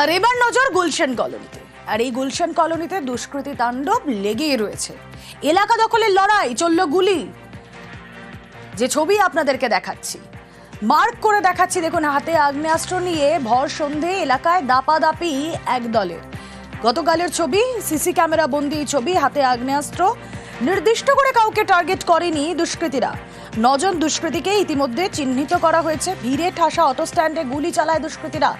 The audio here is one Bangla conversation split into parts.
আর এবার নজর গুলশান কলোনিতে। আর এই গুলশান কলোনিতে দুষ্কৃতী তাণ্ডব লেগেই রয়েছে। এলাকা দখলের লড়াই, চলল গুলি। যে ছবি আপনাদেরকে দেখাচ্ছি। মার্ক করে দেখাচ্ছি দেখুন, হাতে আগ্নেয়াস্ত্র নিয়ে ভর সন্ধে এলাকায় দাপাদাপি এক দলের। গতকালের ছবি, সিসি ক্যামেরা বন্দি ছবি, হাতে আগ্নেয়াস্ত্র। নির্দিষ্ট করে কাউকে টার্গেট করেনি দুষ্কৃতীরা। নজন দুষ্কৃতীকে ইতিমধ্যে চিহ্নিত করা হয়েছে। ভিড়ে ঠাসা অটো স্ট্যান্ডে গুলি চালায় দুষ্কৃতীরা।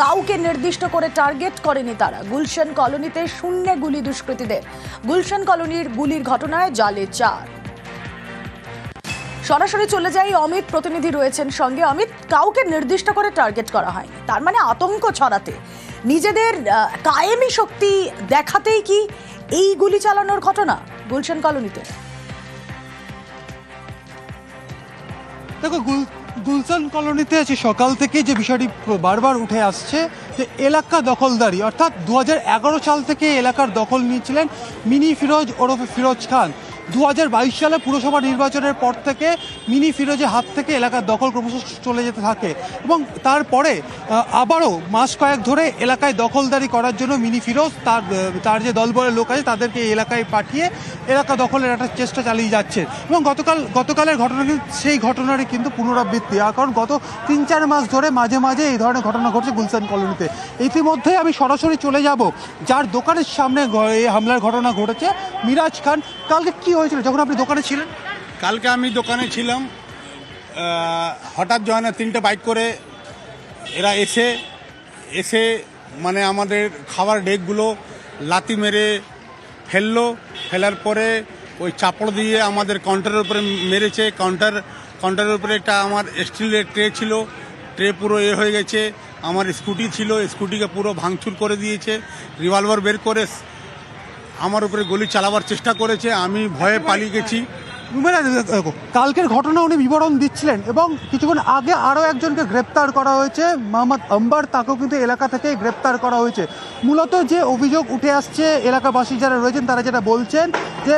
কাউকে নির্দিষ্ট করে টার্গেট করেনি তারা। গুলশান কলোনিতে শূন্য গুলি দুষ্কৃতীদের। গুলশান কলোনির গুলির ঘটনায় জালে চার। সরাসরি চলে যাই অমিত প্রতিনিধি রয়েছেন সঙ্গে। অমিত, কাউকে নির্দিষ্ট করে টার্গেট করা হয়নি। তার মানে আতঙ্ক ছড়াতে। নিজেদের কায়েমি শক্তি দেখাতেই কি এই গুলি চালানোর ঘটনা গুলশান কলোনিতে? দেখো গুলশান কলোনিতে আছে সকাল থেকে যে বিষয়টি বারবার উঠে আসছে, যে এলাকা দখলদারি, অর্থাৎ দু হাজার এগারো সাল থেকে এলাকার দখল নিয়েছিলেন মিনি ফিরোজ ওরফে ফিরোজ খান। দু হাজার বাইশ সালে পুরসভা নির্বাচনের পর থেকে মিনি ফিরোজের হাত থেকে এলাকার দখল ক্রমশ চলে যেতে থাকে এবং তারপরে আবারও মাস কয়েক ধরে এলাকায় দখলদারি করার জন্য মিনি ফিরোজ, তার তার যে দলবলের লোক আছে, তাদেরকে এলাকায় পাঠিয়ে এলাকা দখলের একটা চেষ্টা চালিয়ে যাচ্ছে। এবং গতকাল, গতকালের ঘটনা কিন্তু, সেই ঘটনারই কিন্তু পুনরাবৃত্তি। কারণ গত তিন, চার মাস ধরে মাঝে মাঝে এই ধরনের ঘটনা ঘটছে গুলশান কলোনিতে। ইতিমধ্যে আমি সরাসরি চলে যাব, যার দোকানের সামনে এই হামলার ঘটনা ঘটেছে, মিরাজ খান। কালকে কি হয়েছিল? যখন আপনি দোকানে ছিলেন? কালকে আমি দোকানে ছিলাম। হঠাৎ যখন তিনটে বাইক করে এরা এসে এসে মানে আমাদের খাবার ডেকগুলো লাতি মেরে ফেলল। ফেলার পরে ওই চাপড় দিয়ে আমাদের কাউন্টারের উপরে মেরেছে। কাউন্টার কাউন্টারের উপরে একটা আমার স্টিলের ট্রে ছিল। ট্রে পুরো এ হয়ে গেছে। আমার স্কুটি ছিল। স্কুটিকে পুরো ভাঙচুর করে দিয়েছে। রিভলভার বের করে আমার উপরে গুলি চালাবার চেষ্টা করেছে। আমি ভয়ে পালিয়ে গেছি। কালকের ঘটনা উনি বিবরণ দিচ্ছিলেন এবং কিছুক্ষণ আগে আরও একজনকে গ্রেপ্তার করা হয়েছে। মোহাম্মদ আম্বার, তাকেও কিন্তু এলাকা থেকে গ্রেপ্তার করা হয়েছে। মূলত যে অভিযোগ উঠে আসছে, এলাকাবাসী যারা রয়েছেন তারা যেটা বলছেন যে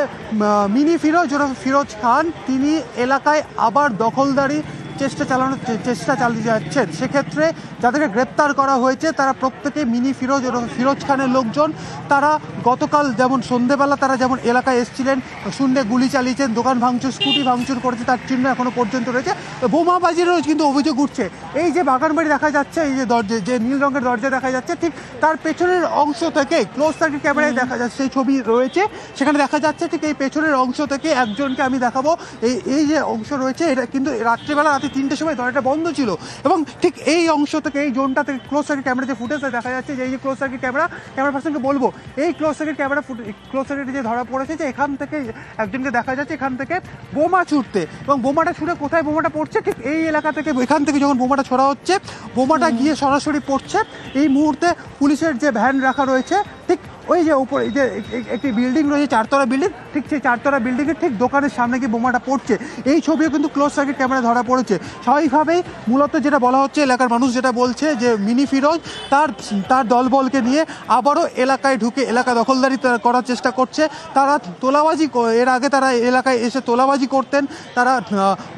মিনি ফিরোজ ওরফ ফিরোজ খান, তিনি এলাকায় আবার দখলদারি চেষ্টা চালানোর চেষ্টা চালিয়ে যাচ্ছেন। সেক্ষেত্রে যাদেরকে গ্রেপ্তার করা হয়েছে তারা প্রত্যেকে মিনি ফিরোজ ওরফে ফিরোজ খানের লোকজন। তারা গতকাল যেমন সন্ধেবেলা তারা যেমন এলাকায় এসেছিলেন শূন্যে গুলি চালিয়েছেন দোকান ভাঙচুর স্কুটি ভাঙচুর করেছে তার চিহ্ন এখনও পর্যন্ত রয়েছে। বোমাবাজিরও কিন্তু অভিযোগ উঠছে। এই যে বাগানবাড়ি দেখা যাচ্ছে এই যে দরজা যে নীল রঙের দরজা দেখা যাচ্ছে ঠিক তার পেছনের অংশ থেকে ক্লোজ সার্কিট ক্যামেরায় দেখা যাচ্ছে সেই ছবি রয়েছে। সেখানে দেখা যাচ্ছে ঠিক এই পেছনের অংশ থেকে একজনকে আমি দেখাবো। এই এই যে অংশ রয়েছে এটা কিন্তু রাত্রিবেলা রাতে তিনটের সময় দরজাটা বন্ধ ছিল। এবং ঠিক এই অংশ থেকে এই জোনটা থেকে ক্লোজ সার্কিট ক্যামেরা যে ফুটেজ দেখা যাচ্ছে যে এই যে ক্লোজ সার্কিট ক্যামেরা ক্যামেরা পার্সনকে বলব এই ক্লোজ সার্কিট ক্যামেরা ফুটে ক্লোজ সার্কিটে যে ধরা পড়েছে যে এখান থেকে একজনকে দেখা যাচ্ছে এখান থেকে বোমা ছুটতে। এবং বোমাটা ছুটে কোথায় বোমাটা পড়ছে? ঠিক এই এলাকা থেকে এখান থেকে যখন বোমাটা ছড়া হচ্ছে বোমাটা গিয়ে সরাসরি পড়ছে। এই মুহূর্তে পুলিশের যে ভ্যান রাখা রয়েছে ঠিক ওই যে উপরে, এই যে এক- এক- একটি বিল্ডিং রয়েছে, চারতলা বিল্ডিং ঠিক সেই চারতলা বিল্ডিংয়ের ঠিক দোকানের সামনে গিয়ে বোমাটা পড়ছে। এই ছবিও কিন্তু ক্লোজ সার্কিট ক্যামেরা ধরা পড়েছে। স্বাভাবিকভাবেই মূলত যেটা বলা হচ্ছে, এলাকার মানুষ যেটা বলছে যে, মিনি ফিরোজ তার তার দলবলকে নিয়ে আবারও এলাকায় ঢুকে এলাকা দখলদারি করার চেষ্টা করছে। তারা তোলাবাজি এর আগে তারা এলাকায় এসে তোলাবাজি করতেন, তারা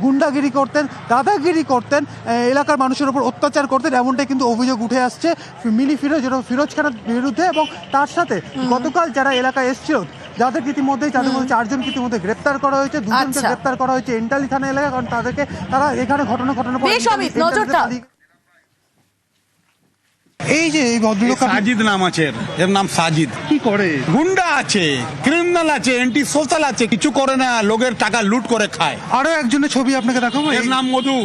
গুন্ডাগিরি করতেন, দাদাগিরি করতেন এলাকার মানুষের উপর অত্যাচার করতেন, এমনটাই কিন্তু অভিযোগ উঠে আসছে। মিনি ফিরোজ ফিরোজ খানের বিরুদ্ধে এবং তার সাথে গতকাল যারা এলাকায় এসেছিল যাদেরকে ইতিমধ্যেই তাদের মধ্যে চারজনকে ইতিমধ্যে গ্রেপ্তার করা হয়েছে দুজনকে আচ্ছা। গ্রেপ্তার করা হয়েছে এন্টালি থানা এলাকায় কারণ তাদেরকে তারা এখানে ঘটনা ঘটনা এই যে এই ভদ্রলোক সাজিদ নাম আছে এর। নাম সাজিদ। কি করে? গুন্ডা আছে ক্রিমিনাল আছে এন্টি সোশ্যাল আছে কিছু করে না লোকের টাকা লুট করে খায়। আরও একজনের ছবি আপনাকে দেখাবো? এর নাম মধু।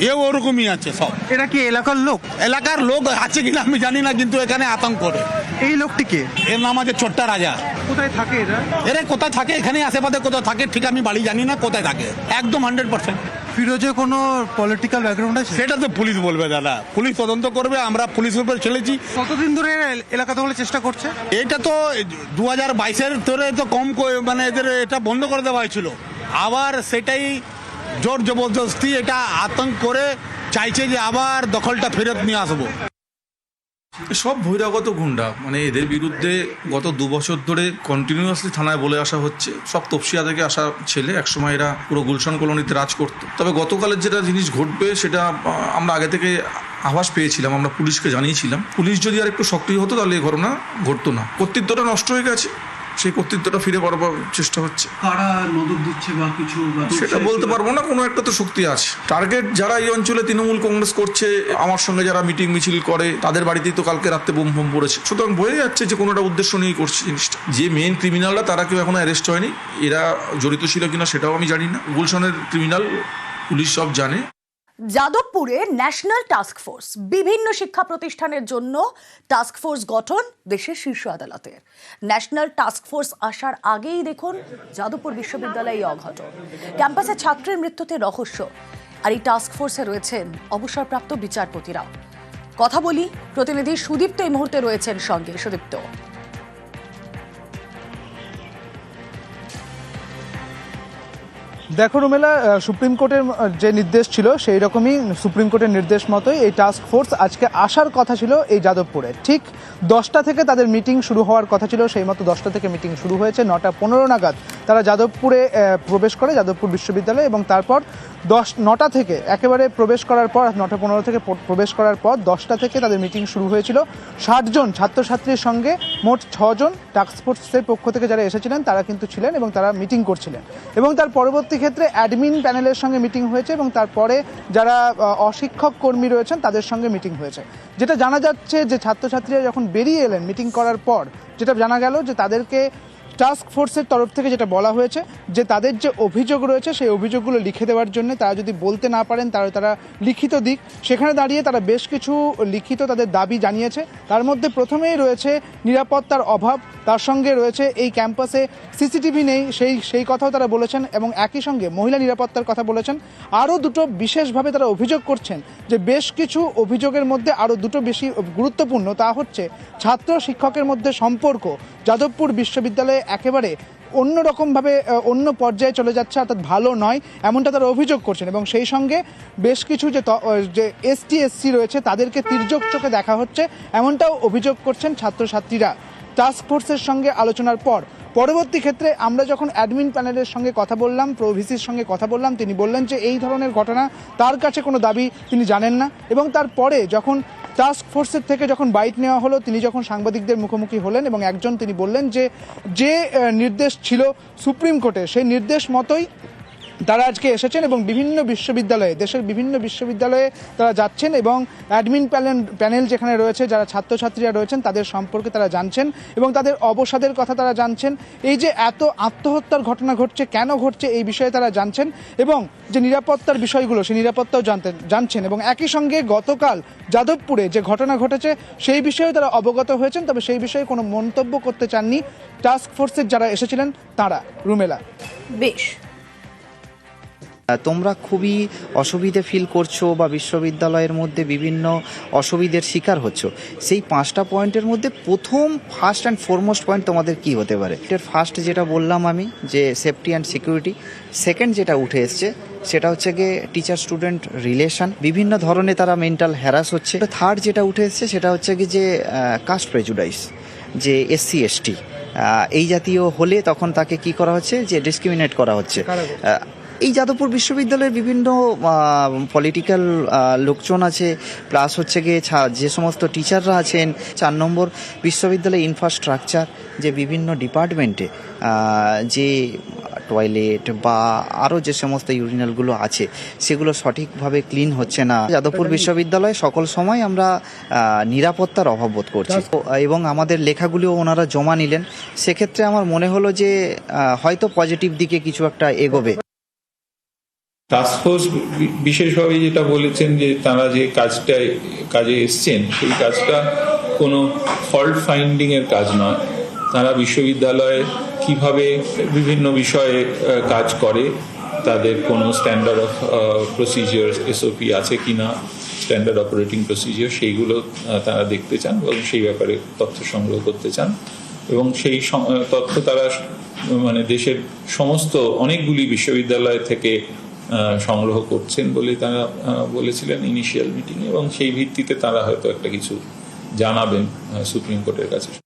এ ওরকমই আছে সব। এরা কি এলাকার লোক? এলাকার লোক আছে কিনা আমি জানি না কিন্তু এখানে আতঙ্ক করে এই লোকটিকে? এর নাম আছে ছোট্টা রাজা। কোথায় থাকে এরা এরা কোথায় থাকে? এখানে আশেপাশে কোথায় থাকে? ঠিক আমি বাড়ি জানি না কোথায় থাকে। একদম হান্ড্রেড পার্সেন্ট ফিরোজে কোনো পলিটিক্যাল ব্যাকগ্রাউন্ড আছে? সেটা তো পুলিশ বলবে দাদা। পুলিশ তদন্ত করবে আমরা পুলিশের উপর চলেছি কতদিন ধরে এলাকা দখলের চেষ্টা করছে? এটা তো দু হাজার বাইশের ধরে তো কম মানে এদের এটা বন্ধ করে দেওয়া হয়েছিল। আবার সেটাই জোর জবরদস্তি এটা আতঙ্ক করে চাইছে যে আবার দখলটা ফেরত নিয়ে আসব। সব বহিরাগত গুন্ডা। মানে এদের বিরুদ্ধে গত দু বছর ধরে কন্টিনিউয়াসলি থানায় বলে আসা হচ্ছে। সব তপসিয়া থেকে আসা ছেলে একসময় এরা পুরো গুলশান কলোনিতে রাজ করত। তবে গতকালের যেটা জিনিস ঘটবে, সেটা আমরা আগে থেকে আভাস পেয়েছিলাম, আমরা পুলিশকে জানিয়েছিলাম। পুলিশ যদি আর একটু সক্রিয় হতো, তাহলে এই ঘটনা ঘটতো না। কর্তৃত্বটা নষ্ট হয়ে গেছে। সেই কর্তৃত্বটা ফিরে পাওয়ার চেষ্টা হচ্ছে। কারা নজর দিচ্ছে বা কিছু সেটা বলতে পারব না কোনো একটা তো শক্তি আছে। টার্গেট যারা এই অঞ্চলে তৃণমূল কংগ্রেস করছে আমার সঙ্গে যারা মিটিং মিছিল করে তাদের বাড়িতেই তো কালকে রাত্রে বোম ফোম পড়েছে। সুতরাং বোঝা যাচ্ছে যে কোনো একটা উদ্দেশ্য নিয়েই করছে জিনিসটা। যে মেন ক্রিমিনালরা তারা কেউ এখনও অ্যারেস্ট হয়নি। এরা জড়িত ছিল কিনা সেটাও আমি জানি না। গুলশনের ক্রিমিনাল পুলিশ সব জানে। যাদবপুরে ন্যাশনাল টাস্ক ফোর্স বিভিন্ন শিক্ষা প্রতিষ্ঠানের জন্য টাস্ক ফোর্স গঠন দেশের শীর্ষ আদালতের। ন্যাশনাল টাস্ক ফোর্স আসার আগেই দেখুন যাদবপুর বিশ্ববিদ্যালয়ে এই অঘটন। ক্যাম্পাসে ছাত্রের মৃত্যুতে রহস্য। আর এই টাস্ক ফোর্সে রয়েছেন অবসরপ্রাপ্ত বিচারপতিরাও। কথা বলি, প্রতিনিধি সুদীপ্ত এই মুহূর্তে রয়েছেন সঙ্গে। সুদীপ্ত। দেখো রুমেলা সুপ্রিম কোর্টের যে নির্দেশ ছিল, সেই রকমই সুপ্রিম কোর্টের নির্দেশ মতোই এই টাস্ক ফোর্স আজকে আসার কথা ছিল এই যাদবপুরে। ঠিক দশটা থেকে তাদের মিটিং শুরু হওয়ার কথা ছিল, সেই মতো দশটা থেকে মিটিং শুরু হয়েছে, নটা পনেরো নাগাদ। তারা যাদবপুরে প্রবেশ করে যাদবপুর বিশ্ববিদ্যালয়ে এবং তারপর দশ, নটা থেকে, একেবারে প্রবেশ করার পর, নটা পনেরো থেকে প্রবেশ করার পর দশটা থেকে তাদের মিটিং শুরু হয়েছিল। ষাট জন ছাত্রছাত্রীর সঙ্গে মোট ছজন টাস্ক ফোর্সের পক্ষ থেকে যারা এসেছিলেন, তারা কিন্তু ছিলেন এবং তারা মিটিং করছিলেন। এবং তার পরবর্তী ক্ষেত্রে অ্যাডমিন প্যানেলের সঙ্গে মিটিং হয়েছে এবং তারপরে যারা অশিক্ষক কর্মী রয়েছেন, তাদের সঙ্গে মিটিং হয়েছে। যেটা জানা যাচ্ছে যে ছাত্রছাত্রীরা যখন বেরিয়ে এলেন মিটিং করার পর। যেটা জানা গেল যে তাদেরকে টাস্ক ফোর্সের তরফ থেকে যেটা বলা হয়েছে, যে তাদের যে অভিযোগ রয়েছে, সেই অভিযোগগুলো লিখে দেওয়ার জন্য তারা যদি বলতে না পারেন তাহলে তারা লিখিত দিক। সেখানে দাঁড়িয়ে তারা বেশ কিছু লিখিত তাদের দাবি জানিয়েছে। তার মধ্যে প্রথমেই রয়েছে নিরাপত্তার অভাব, তার সঙ্গে রয়েছে এই ক্যাম্পাসে সিসিটিভি নেই, সেই সেই কথাও তারা বলেছেন এবং একই সঙ্গে মহিলা নিরাপত্তার কথা বলেছেন। আরও দুটো বিশেষভাবে তারা অভিযোগ করছেন, যে বেশ কিছু অভিযোগের মধ্যে আরও দুটো বেশি গুরুত্বপূর্ণ, তা হচ্ছে ছাত্র শিক্ষকের মধ্যে সম্পর্ক। যাদবপুর বিশ্ববিদ্যালয়ে একেবারে অন্যরকমভাবে অন্য পর্যায়ে চলে যাচ্ছে, অর্থাৎ ভালো নয়, এমনটা তারা অভিযোগ করছেন। এবং সেই সঙ্গে বেশ কিছু যে যে এসটি, এসসি রয়েছে, তাদেরকে তির্যক চোখে দেখা হচ্ছে, এমনটাও অভিযোগ করছেন ছাত্রছাত্রীরা। টাস্ক ফোর্সের সঙ্গে আলোচনার পর, পরবর্তী ক্ষেত্রে আমরা যখন অ্যাডমিন প্যানেলের সঙ্গে কথা বললাম প্রভিসির সঙ্গে কথা বললাম, তিনি বললেন যে এই ধরনের ঘটনা তার কাছে কোনো দাবি তিনি জানেন না। এবং তারপরে যখন টাস্ক ফোর্সের থেকে যখন বাইট নেওয়া হলো, তিনি যখন সাংবাদিকদের মুখোমুখি হলেন এবং একজন তিনি বললেন যে যে নির্দেশ ছিল সুপ্রিম কোর্টে সেই নির্দেশ মতোই তারা আজকে এসেছেন এবং বিভিন্ন বিশ্ববিদ্যালয়ে, দেশের বিভিন্ন বিশ্ববিদ্যালয়ে তারা যাচ্ছেন এবং অ্যাডমিন প্যানেল প্যানেল যেখানে রয়েছে, যারা ছাত্রছাত্রীরা রয়েছেন, তাদের সম্পর্কে তারা জানছেন এবং তাদের অবসাদের কথা তারা জানছেন। এই যে এত আত্মহত্যার ঘটনা ঘটছে, কেন ঘটছে এই বিষয়ে তারা জানছেন এবং যে নিরাপত্তার বিষয়গুলো, সেই নিরাপত্তাও জানতেন জানছেন এবং একই সঙ্গে গতকাল যাদবপুরে যে ঘটনা ঘটেছে, সেই বিষয়েও তারা অবগত হয়েছেন, তবে সেই বিষয়ে কোনো মন্তব্য করতে চাননি। টাস্ক ফোর্সের যারা এসেছিলেন, তারা, রুমেলা। বেশ। তোমরা খুবই অসুবিধে ফিল করছ বা বিশ্ববিদ্যালয়ের মধ্যে বিভিন্ন অসুবিধের শিকার হচ্ছ। সেই পাঁচটা পয়েন্টের মধ্যে প্রথম ফার্স্ট অ্যান্ড ফরমোস্ট পয়েন্ট তোমাদের কি হতে পারে? এটার ফার্স্ট যেটা বললাম আমি যে সেফটি অ্যান্ড সিকিউরিটি সেকেন্ড যেটা উঠে এসছে সেটা হচ্ছে গিয়ে টিচার স্টুডেন্ট রিলেশন বিভিন্ন ধরনের তারা মেন্টাল হ্যারাস হচ্ছে। থার্ড যেটা উঠে এসছে সেটা হচ্ছে কি যে কাস্ট প্রেজুডাইস যে এসসি এসটি এই জাতীয় হলে তখন তাকে কি করা হচ্ছে? যে ডিসক্রিমিনেট করা হচ্ছে। এই যাদবপুর বিশ্ববিদ্যালয়ের বিভিন্ন পলিটিক্যাল লোকজন আছে প্লাস হচ্ছে গিয়ে যে সমস্ত টিচাররা আছেন চার নম্বর বিশ্ববিদ্যালয়ের ইনফ্রাস্ট্রাকচার যে বিভিন্ন ডিপার্টমেন্টে যে টয়লেট বা আরও যে সমস্ত ইউরিনালগুলো আছে সেগুলো সঠিকভাবে ক্লিন হচ্ছে না। যাদবপুর বিশ্ববিদ্যালয়ে সকল সময় আমরা নিরাপত্তার অভাব বোধ করছি। এবং আমাদের লেখাগুলিও ওনারা জমা নিলেন। সেক্ষেত্রে আমার মনে হলো যে হয়তো পজিটিভ দিকে কিছু একটা এগোবে। টাস্কফোর্স বিশেষভাবে যেটা বলেছেন যে তারা যে কাজটা, কাজে এসছেন, সেই কাজটা কোনো ফল্ট ফাইন্ডিং এর কাজ নয়। তারা বিশ্ববিদ্যালয়ে কীভাবে বিভিন্ন বিষয়ে কাজ করে, তাদের কোনো স্ট্যান্ডার্ড অফ প্রসিজিওর এসওপি আছে কিনা স্ট্যান্ডার্ড অপারেটিং প্রসিজিওর সেইগুলো তারা দেখতে চান এবং সেই ব্যাপারে তথ্য সংগ্রহ করতে চান। এবং সেই তথ্য তারা মানে দেশের সমস্ত অনেকগুলি বিশ্ববিদ্যালয় থেকে সংগ্রহ করছেন বলে তারা বলেছিলেন ইনিশিয়াল মিটিং এবং সেই ভিত্তিতে তারা হয়তো একটা কিছু জানাবেন সুপ্রিম কোর্টের কাছে।